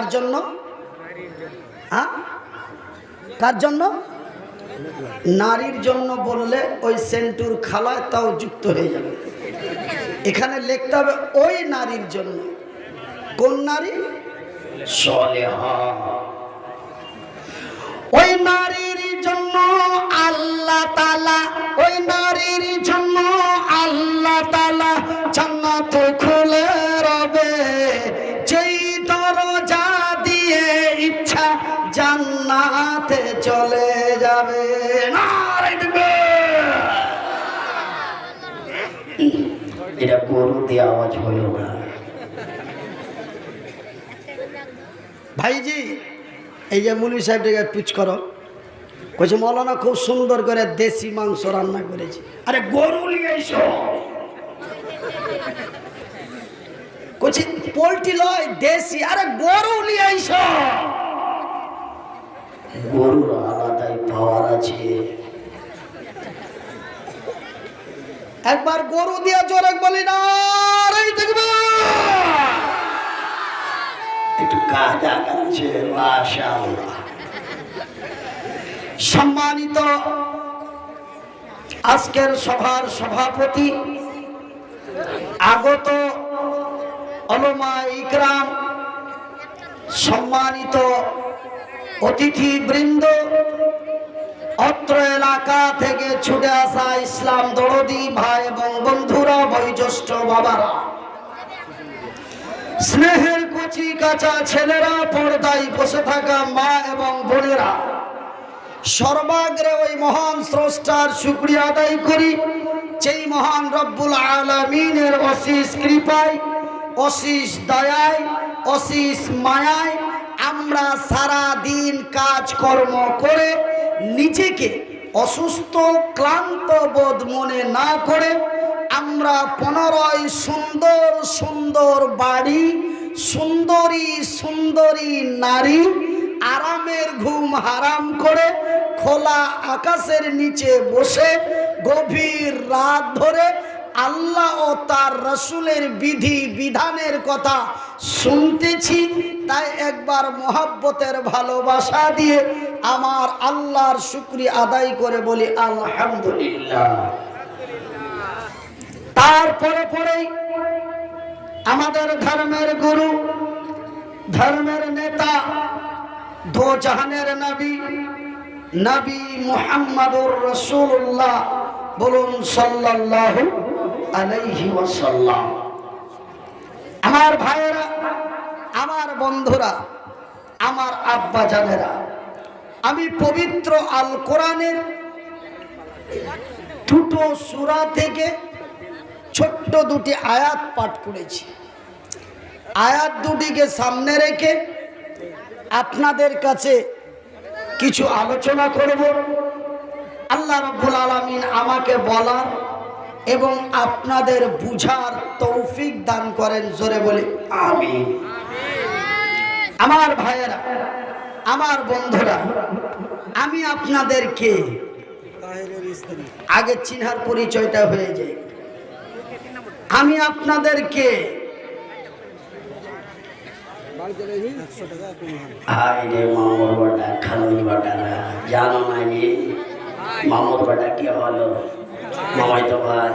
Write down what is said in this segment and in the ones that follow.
কার জন্য? হ্যাঁ? কার জন্য? নারীর জন্য বললে ওই সেন্টুর খালায় তাও যুক্ত হয়ে যাবে। এখানে লিখতে হবে ওই নারীর জন্য। কোন নারী? ওই নারীর জন্য আল্লাহ তালা ওই নারীর জন্য আল্লাহ গরু দিয়ে আওয়াজ হলো না। ভাইজি এই যে মুলি সাহেবটাকে পিচ করো। কইছে মৌলানা খুব সুন্দর করে দেশি মাংস রান্না করেছি। আরে গরু নিয়ে এসো। কইছি পোলট্রি লয় দেশি। আরে গরু নিয়ে এসো। গরুর আলাদাই পাওয়ার আছে। একবার গরু দিয়ে জোরে বলি না একটু কাজা কাছে সম্মানিত আজকের সভার সভাপতি আগত অলমা ইকরাম সম্মানিত অতিথি বৃন্দ অত্র এলাকা থেকে ছুটে আসা ইসলাম দরদি ভাই এবং বন্ধুরা, বয়োজ্যেষ্ঠ বাবারা। স্নেহের কচি কাঁচা ছেলেরা পর্দায় বসে থাকা মা এবং বোনেরা। সর্বাগ্রে ওই মহান স্রষ্টার শুক্রিয়া আদায় করি, যেই মহান রব্বুল আলমিনের অশিস কৃপায়, অশিস দয়ায়, অশিস মায়ায় আমরা সারা দিন কাজকর্ম করে নিজেকে অসুস্থ, ক্লান্ত বোধ মনে না করে আমরা পনেরোই সুন্দর সুন্দর বাড়ি, সুন্দরী সুন্দরী নারী আরামের ঘুম হারাম করে খোলা আকাশের নিচে বসে গভীর রাত ধরে আল্লাহ ও তার রসুলের বিধি, বিধানের কথা শুনতেছি, তাই একবার মোহাব্বতের ভালোবাসা দিয়ে আমার আল্লাহর শুক্রিয়া আদায় করে বলি, আলহামদুলিল্লাহ। তারপরে পরেই আমাদের ধর্মের গুরু, ধর্মের নেতা দো জাহানের নবী নবী মুহাম্মাদুর রসুল্লাহ বলুন সাল্লাল্লাহু আলাইহি ওয়াসাল্লাম। আমার ভাইয়েরা, আমার বন্ধুরা, আমার আব্বা জানেরা আমি পবিত্র আল কোরআনের দুটো সূরা থেকে ছোট্ট দুটি আয়াত পাঠ করেছি। আয়াত দুটিকে সামনে রেখে আপনাদের কাছে কিছু আলোচনা করব। আল্লাহ রব্বুল আলমিন আমাকে বলার এবং আপনাদের বুঝার তৌফিক দান করেন, জোরে বলে আমি আমার ভাইয়েরা, আমার বন্ধুরা, আমি আপনাদেরকে আগে চিনহার পরিচয়টা হয়ে যায় আমি আপনাদেরকে জানো নি মামুর বাটা কি হলো? মামাই তো ভাই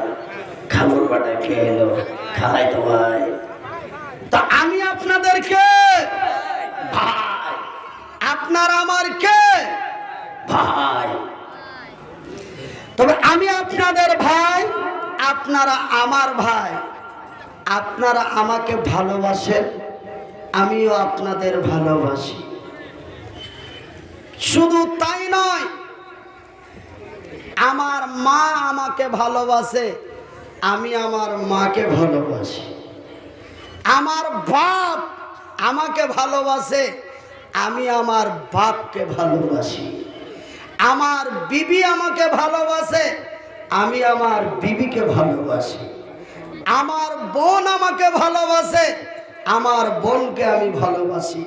খালুর বাটা কে এলো? খালাই তো ভাই। তা আমি আপনাদেরকে ভাই। আপনার আমার কে? ভাই। তবে আমি আপনাদের ভাই, আপনারা আমার ভাই। আপনারা আমাকে ভালোবাসেন, আমিও আপনাদের ভালোবাসি। শুধু তাই নয় আমার মা আমাকে ভালোবাসে, আমি আমার মাকে ভালোবাসি। আমার বাপ আমাকে ভালোবাসে, আমি আমার বাপকে ভালোবাসি। আমার বিবি আমাকে ভালোবাসে, আমি আমার বিবিকে ভালোবাসি। আমার বোন আমাকে ভালোবাসে, আমার বোনকে আমি ভালোবাসি।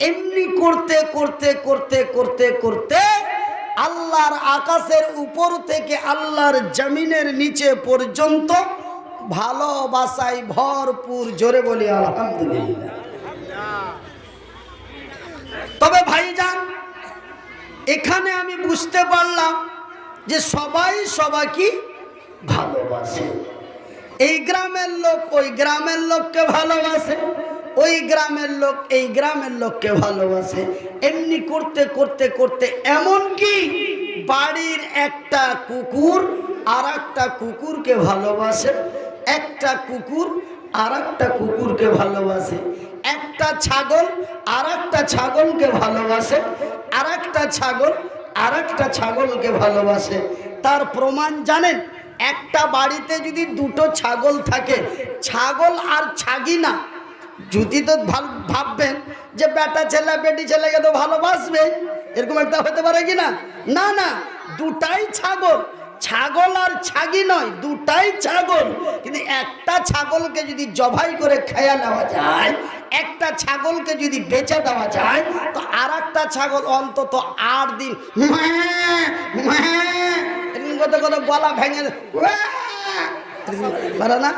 এমনি করতে করতে করতে করতে করতে আল্লাহর আকাশের উপর থেকে আল্লাহর জমিনের নিচে পর্যন্ত ভালোবাসায় ভরপুর, জোরে বলি আলহামদুলিল্লাহ। তবে ভাইজান, এখানে আমি বুঝতে পারলাম যে সবাই সবাইকে ভালোবাসে। এই গ্রামের লোক, ওই গ্রামের লোককে ভালোবাসে। ওই গ্রামের লোক, এই গ্রামের লোককে ভালোবাসে। এমনি করতে করতে করতে এমন কি বাড়ির একটা কুকুর আর একটা কুকুরকে ভালোবাসে। একটা কুকুর আর একটা কুকুরকে ভালোবাসে। একটা ছাগল আর একটা ছাগলকে ভালোবাসে। আর একটা ছাগল আর একটা ছাগলকে ভালোবাসে। তার প্রমাণ জানেন? একটা বাড়িতে যদি দুটো ছাগল থাকে, ছাগল আর ছাগি না যদি তো ভাববেন যে বেটা ছেলে, বেটি ছেলেকে তো ভালোবাসবে, এরকম একটা হতে পারে কি না? না না, দুটাই ছাগল। ছাগল আর ছাগি নয়, দুটাই ছাগল। কিন্তু একটা ছাগলকে যদি জবাই করে খেয়া নেওয়া যায়, একটা ছাগলকে যদি বেচে দেওয়া যায়, তো আর একটা ছাগল অন্তত আট দিন করতে করতে গলা ভেঙে না?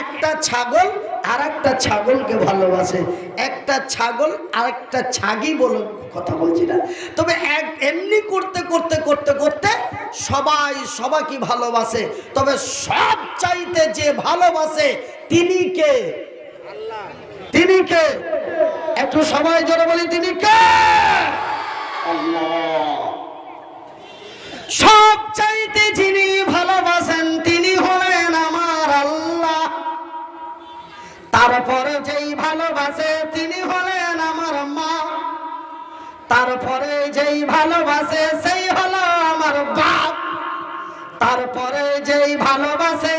একটা ছাগল আর একটা ছাগলকে ভালোবাসে। একটা ছাগল আর একটা ছাগি বলে কথা বলছি না। তবে এক এমনি করতে করতে করতে করতে সবাই সবাইকে ভালোবাসে। তবে সব চাইতে যে ভালোবাসে তিনি কে? তিনি কে? একটু সবাই জোরে বলি, তিনি কে? সব চাইতে যিনি ভালোবাসেন তিনি তারপরে যেই ভালোবাসে তিনি হলেন আমার মা। তারপরে যেই ভালোবাসে সেই হলো আমার বাপ। তারপরে যেই ভালোবাসে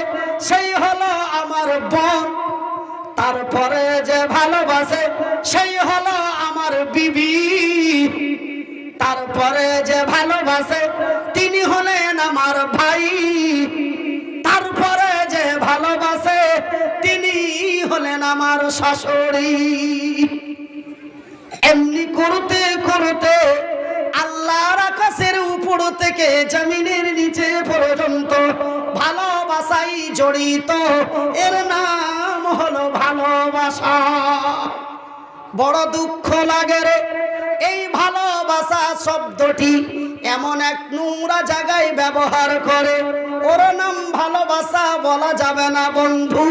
সেই হলো আমার বোন। তারপরে যে ভালোবাসে সেই হলো আমার বিবি। তারপরে যে ভালোবাসে তিনি হলেন আমার ভাই। হলেন আমার শাশুড়ি, এমনি করতে করতে আল্লাহর আকাশের উপর থেকে জমিনের নিচে পর্যন্ত ভালোবাসাই জড়িত। এর নাম হলো ভালোবাসা। বড় দুঃখ লাগে রে, এই ভালোবাসা শব্দটি এমন এক নোংরা জায়গায় ব্যবহার করে। ওর নাম ভালোবাসা বলা যাবে না বন্ধু।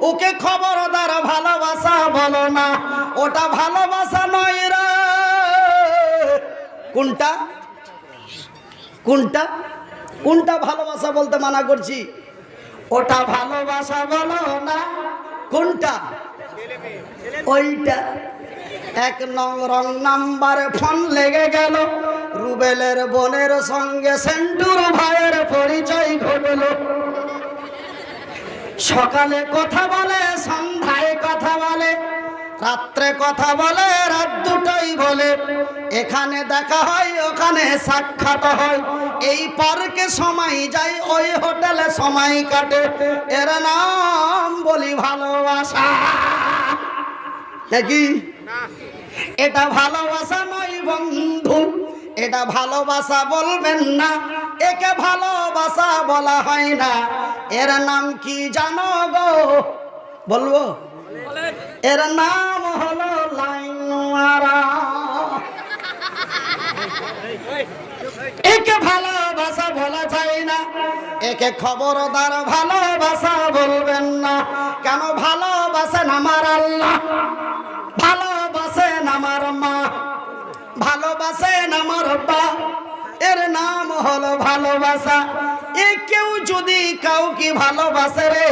ওকে খবর খবরদার ভালোবাসা বলো না। ওটা ভালোবাসা নয় রে। কোনটা? কোনটা? কোনটা ভালোবাসা বলতে মানা করছি? ওটা ভালোবাসা বলো না। কোনটা? ওইটা। এক নং রং নাম্বারে ফোন লেগে গেল। রুবেলের বোনের সঙ্গে সেন্টুর ভাইয়ের পরিচয় ঘটল। সকালে কথা বলে, সন্ধ্যায় কথা বলে, রাত্রে কথা বলে, রাত দুটোই বলে। এখানে দেখা হয়, ওখানে সাক্ষাৎ হয়। এই পার্কে সময় যায়, ওই হোটেলে সময় কাটে। এর নাম বলি ভালোবাসা। নাকি? এটা ভালোবাসা নয় বন্ধু, এটা ভালোবাসা বলবেন না। একে ভালোবাসা বলা হয় না। এর নাম কি জানো গো? বলব? এর নাম হলো লাইন একে ভালোবাসা বলা যায় না। একে খবরদার ভালোবাসা বলবেন না। কেন ভালোবাসেন আমার আল্লাহ? ভালোবাসেন আমার মা। ভালোবাসেন আমার বা এর নাম হলো ভালোবাসা। এ কেউ যদি কাউকে ভালোবাসে রে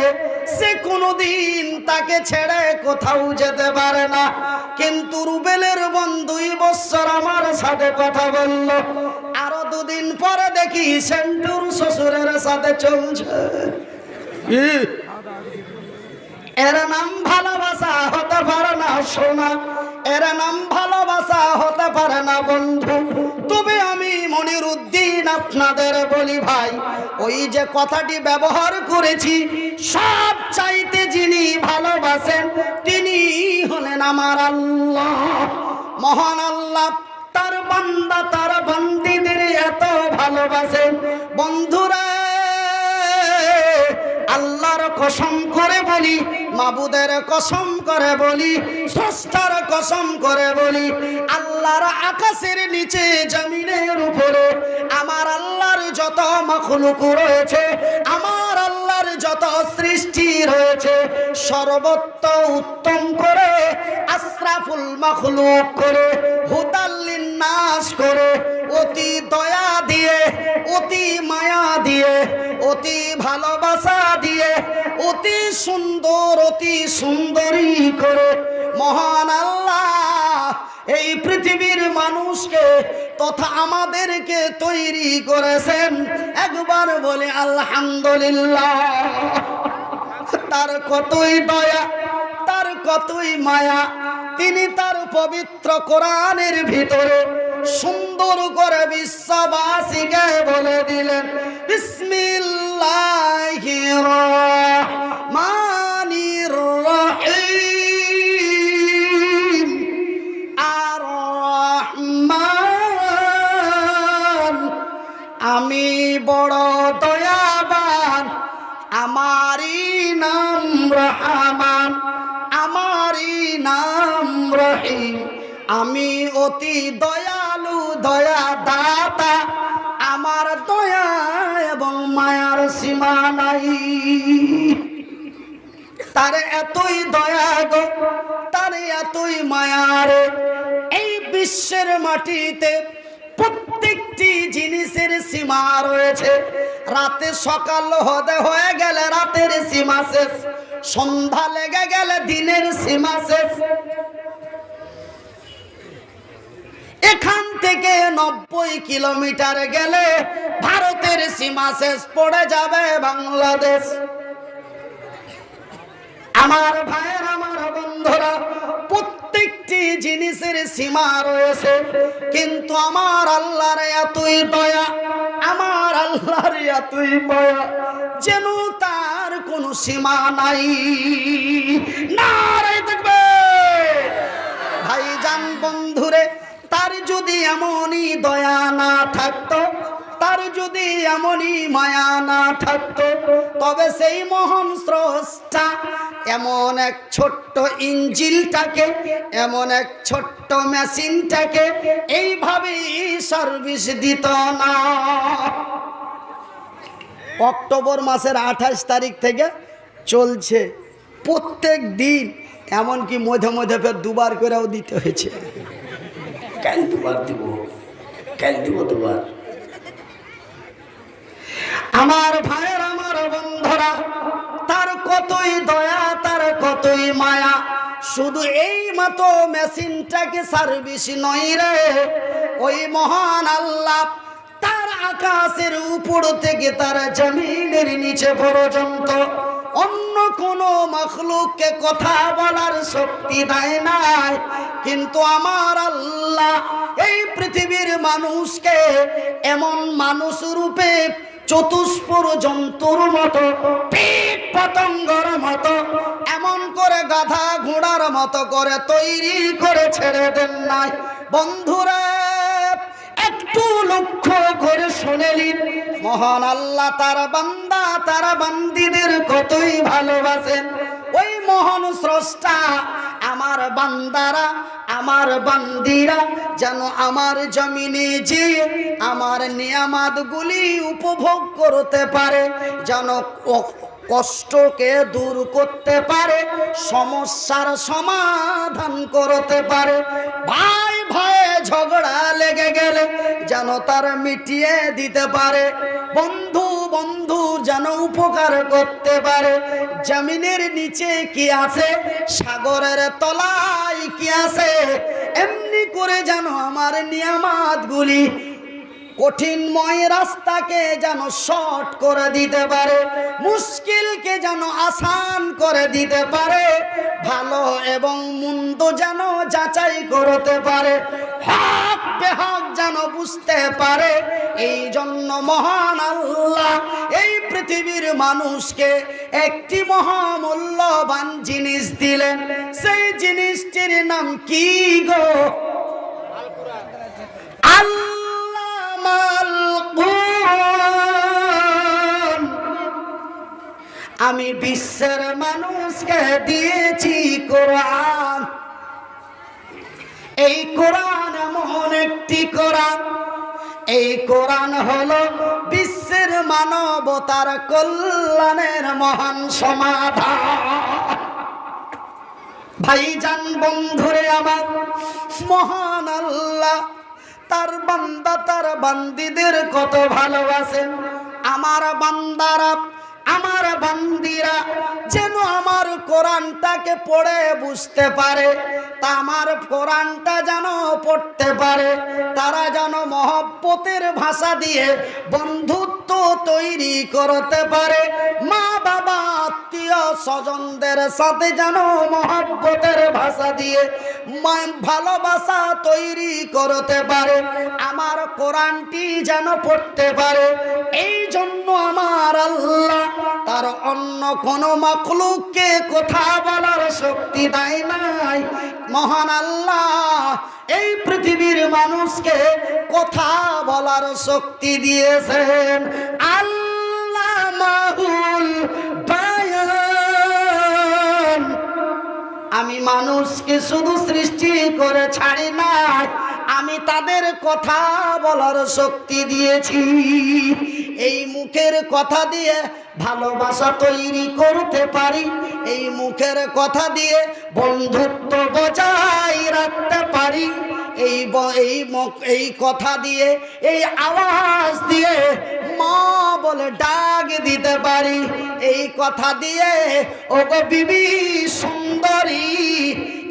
সে কোনোদিন তাকে ছেড়ে কোথাও যেতে পারে না। কিন্তু রুবেলের বন্ধুই বৎসর আমার সাথে কথা বলল। আরও দুদিন পরে দেখি সেন্টুর শ্বশুরের সাথে চলছে। এর নাম ভালোবাসা হতে পারে না সোনা। এর নাম ভালোবাসা হতে পারে না বন্ধু। তবে আমি মনির আপনাদের বলি ভাই, ওই যে কথাটি ব্যবহার করেছি, সব চাইতে যিনি ভালোবাসেন তিনি হলেন আমার আল্লাহ। মহান আল্লাহ, তার বান্দা, তার বান্দিদের এত ভালোবাসেন। আল্লাহ আল্লাহর কসম করে বলি, মাবুদের কসম করে বলি, স্রষ্টার কসম করে বলি, আল্লাহর আকাশের নিচে, জমিনের উপরে আমার আল্লাহর যত মখলুক রয়েছে, আমার আল্লাহর যত সৃষ্টি রয়েছে, সর্বত্র উত্তম করে, আশরাফুল মখলুক করে হুদাল্লিন নাশ করে, অতি দয়া দিয়ে, অতি মায়া দিয়ে, অতি ভালোবাসা দিয়ে, অতি সুন্দর, অতি সুন্দরী করে, মহান আল্লাহ এই পৃথিবীর মানুষকে তথা আমাদেরকে তৈরি করেছেন। একবার বলে, আলহামদুলিল্লাহ। তার কতই দয়া, তার কতই মায়া, তিনি তার পবিত্র কোরআনের ভিতরে সুন্দর করে বিশ্ববাসীকে বলে দিলেন, বিসমিল্লাহির রহমানির বড় দয়াবান, আমারই নাম রহমান, আমারই নাম রহিম। আমি অতি দয়ালু দয়া দাতা আমার দয়া এবং মায়ার সীমা নাই। তার এতই দয়া গো, তার এতই মায়ার এই বিশ্বের মাটিতে প্রত্যেকটি জিনিসের সীমা রয়েছে। রাতে সকাল হতে হয়ে গেলে রাতের সীমা শেষ। সন্ধ্যা লেগে গেলে দিনের সীমা শেষ। এখান থেকে নব্বই কিলোমিটার গেলে ভারতের সীমা শেষ পড়ে যাবে বাংলাদেশ। আমার ভাইয়ের, আমার বন্ধুরা প্রত্যেকটি জিনিসের সীমা রয়েছে, কিন্তু আমার আল্লাহর এতই দয়া, আমার আল্লাহর এতই দয়া যেন তার কোনো সীমা নাই। নারাই দেখবে ভাইজান বন্ধুরে, তার যদি এমনই দয়া না থাকতো, তার যদি এমনই মায়া না থাকতো, তবে সেই মহান স্রষ্টা এমন এক ছোট্ট ইঞ্জিলটাকে এমন এক ছোট্ট মেশিনটাকে এইভাবেই সার্ভিস দিত না। অক্টোবর মাসের আঠাশ তারিখ থেকে চলছে প্রত্যেক দিন এমনকি মধ্যে মধ্যে ফের দুবার করেও দিতে হয়েছে। কাল দুবার দিব? কাল দিব দুবার? আমার ভাইয়ের আমার বন্ধুরা শুধু এই মতো মেশিনটাকে সার্ভিস নয় রে। ওই মহান আল্লাহ তার আকাশের উপর থেকে তার জমিনের নিচে পর্যন্ত অন্য কোন মখলুককে কথা বলার শক্তি দেয় নাই। কিন্তু আমার আল্লাহ এই পৃথিবীর মানুষকে এমন মানুষ রূপে চতুষ্পর জন্তুর মতো পেট পতঙ্গর মতো, এমন করে গাধা ঘোড়ার মতো করে তৈরি করে ছেড়ে দেন নাই। বন্ধুরা, একটু লক্ষ্য করে শুনেলিন মহান আল্লাহ তার বান্দা, তারা বান্দিদের কতই ভালোবাসেন। ওই মহান স্রষ্টা, আমার বান্দারা আমার বান্দিরা, যেন আমার জমিনে যে আমার নিয়ামাতগুলি উপভোগ করতে পারে, যেন কষ্টকে দূর করতে পারে, সমস্যার সমাধান করতে পারে। ভাই ভাই ঝগড়া লেগে গেলে যেন তার মিটিয়ে দিতে পারে। বন্ধু বন্ধু যেন উপকার করতে পারে। জমিনের নিচে কি আছে? সাগরের তলায় কি আছে? এমনি করে যেন আমার নিয়ামাত নিয়ামাতগুলি কঠিনময় রাস্তাকে যেন শর্ট করে দিতে পারে। মুশকিলকে যেন আসান করে দিতে পারে। ভালো এবং মন্দ যেন যাচাই করতে পারে। হক বেহক যেন বুঝতে পারে, এই জন্য মহান আল্লাহ এই পৃথিবীর মানুষকে একটি মহামূল্যবান জিনিস দিলেন। সেই জিনিসটির নাম কি গো? আমি বিশ্বের মানুষকে দিয়েছি কোরআন। এই কোরআন একটি কোরআন। এই কোরআন হলো বিশ্বের মানবতার কল্যাণের মহান সমাধান। ভাইজান, বন্ধুরে আমার, মহান আল্লাহ, তার বান্দা, তার বান্দিদের কত ভালোবাসেন। আমার বান্দারা, আমার বান্দিরা কোরআনটাকে পড়ে বুঝতে পারে আমার কোরআনটা যেন পড়তে পারে। তারা যেন মহব্বতের ভাষা দিয়ে বন্ধুত্ব তৈরি করতে পারে। মা বাবা আত্মীয় স্বজনদের সাথে যেন মহব্বতের ভাষা দিয়ে ভালোবাসা তৈরি করতে পারে, আমার কোরআনটি যেন পড়তে পারে। এই জন্য আমার আল্লাহ তার অন্য কোন মখলুককে কথা বলার শক্তি দেয় নাই। মহান আল্লাহ, এই পৃথিবীর মানুষকে কথা বলার শক্তি দিয়েছেন। আল্লাহ মাহুল আমি মানুষকে শুধু সৃষ্টি করে ছাড়ি না, আমি তাদের কথা বলার শক্তি দিয়েছি। এই মুখের কথা দিয়ে ভালোবাসা তৈরি করতে পারি, এই মুখের কথা দিয়ে বন্ধুত্ব বজায় রাখতে পারি। এই এই এই কথা দিয়ে, এই আওয়াজ দিয়ে মা বলে ডাক দিতে পারি। এই কথা দিয়ে ও গো বিবি সুন্দরী,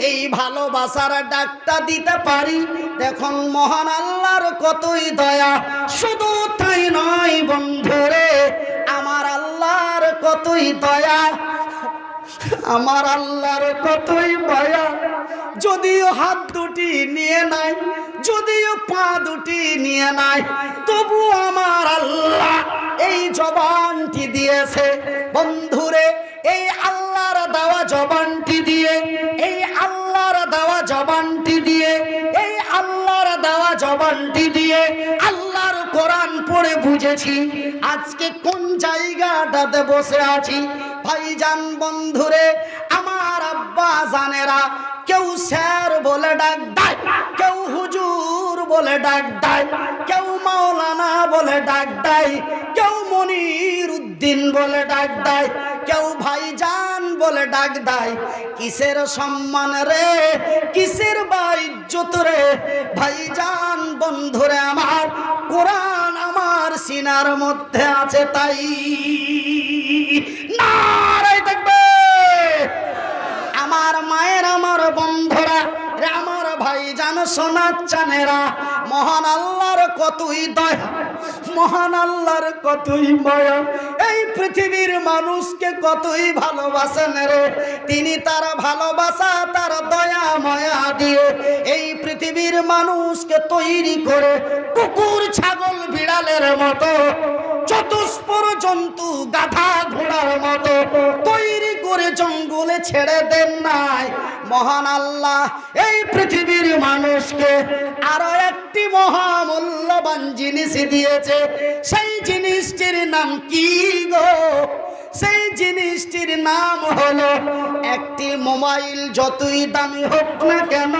এই ভালোবাসার ডাকটা দিতে পারি। দেখুন মহান আল্লাহর কতই দয়া, শুধু তাই নয় বন্ধুরে, আমার আল্লাহর কতই দয়া। আমার আল্লাহর কতই মায়া। যদিও হাত দুটি নিয়ে নাই, যদিও পা দুটি নিয়ে নাই, তবু আমার আল্লাহ এই জবানটি দিয়েছে। বন্ধুরে, এই আল্লাহর দেওয়া জবানটি দিয়ে, এই আল্লাহর দেওয়া জবানটি দিয়ে, এই আল্লাহর দেওয়া জবানটি দিয়ে কোরআন পড়ে বুঝেছি। আজকে কোন জায়গাটাতে বসে আছি? ভাইজান বন্ধুরে, আমার আব্বা জানেরা, কেউ স্যার বলে ডাক দেয়, কেউ হুজুর বলে ডাক দেয়, কেউ মাওলানা বলে ডাক দেয়, কেউ মনির উদ্দিন বলে ডাক দেয়, কেউ ভাইজান বলে ডাক দেয়। কিসের সম্মান রে? কিসের বা ইজ্জত রে? ভাইজান বন্ধুরে আমার কোরআন আমার সিনার মধ্যে আছে তাই। নারাই দেখবে আমার মায়ের, আমার বন্ধুরা আমার ভাই জান সোনার চানেরা, মহান আল্লাহর কতই দয়া, মহান আল্লাহর কতই মায়া পৃথিবীর মানুষকে কতই ভালোবাসেন রে? তিনি তার ভালোবাসা, তার দয়া, মায়া দিয়ে এই পৃথিবীর মানুষকে তৈরি করে কুকুর, ছাগল, বিড়ালের মতো, চতুষ্পর জন্তু, গাধা ঘোড়ার মতো তৈরি করে জঙ্গলে ছেড়ে দেন নাই। মহান আল্লাহ, এই পৃথিবীর মানুষকে আরও একটি মহামূল্যবান জিনিস দিয়েছে। সেই জিনিসটির নাম কি গো? সেই জিনিসটির নাম হলো একটি মোবাইল, যতই দামি হোক না কেন,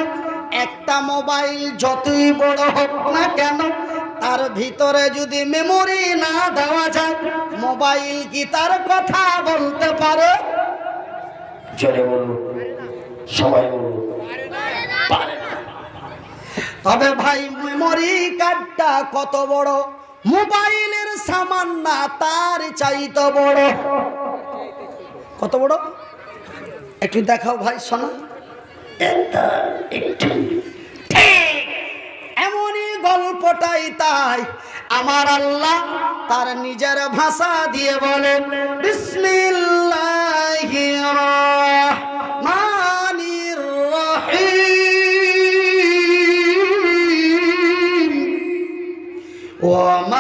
একটা মোবাইল যতই বড় হোক না কেন, তার ভিতরে যদি মেমোরি না দেওয়া যায়, মোবাইল কি তার কথা বলতে পারে? বলুন, সবাই বলুন। তবে ভাই মেমোরি কার্ডটা কত বড়? মোবাইলের সামান না তার চাইতে বড়। কত বড়? একটু দেখাও ভাই শোনা। এমনই গল্পটাই তাই আমার আল্লাহ তার নিজের ভাষা দিয়ে বলেন বিসমিল্লাহির রহিম ওয়া মা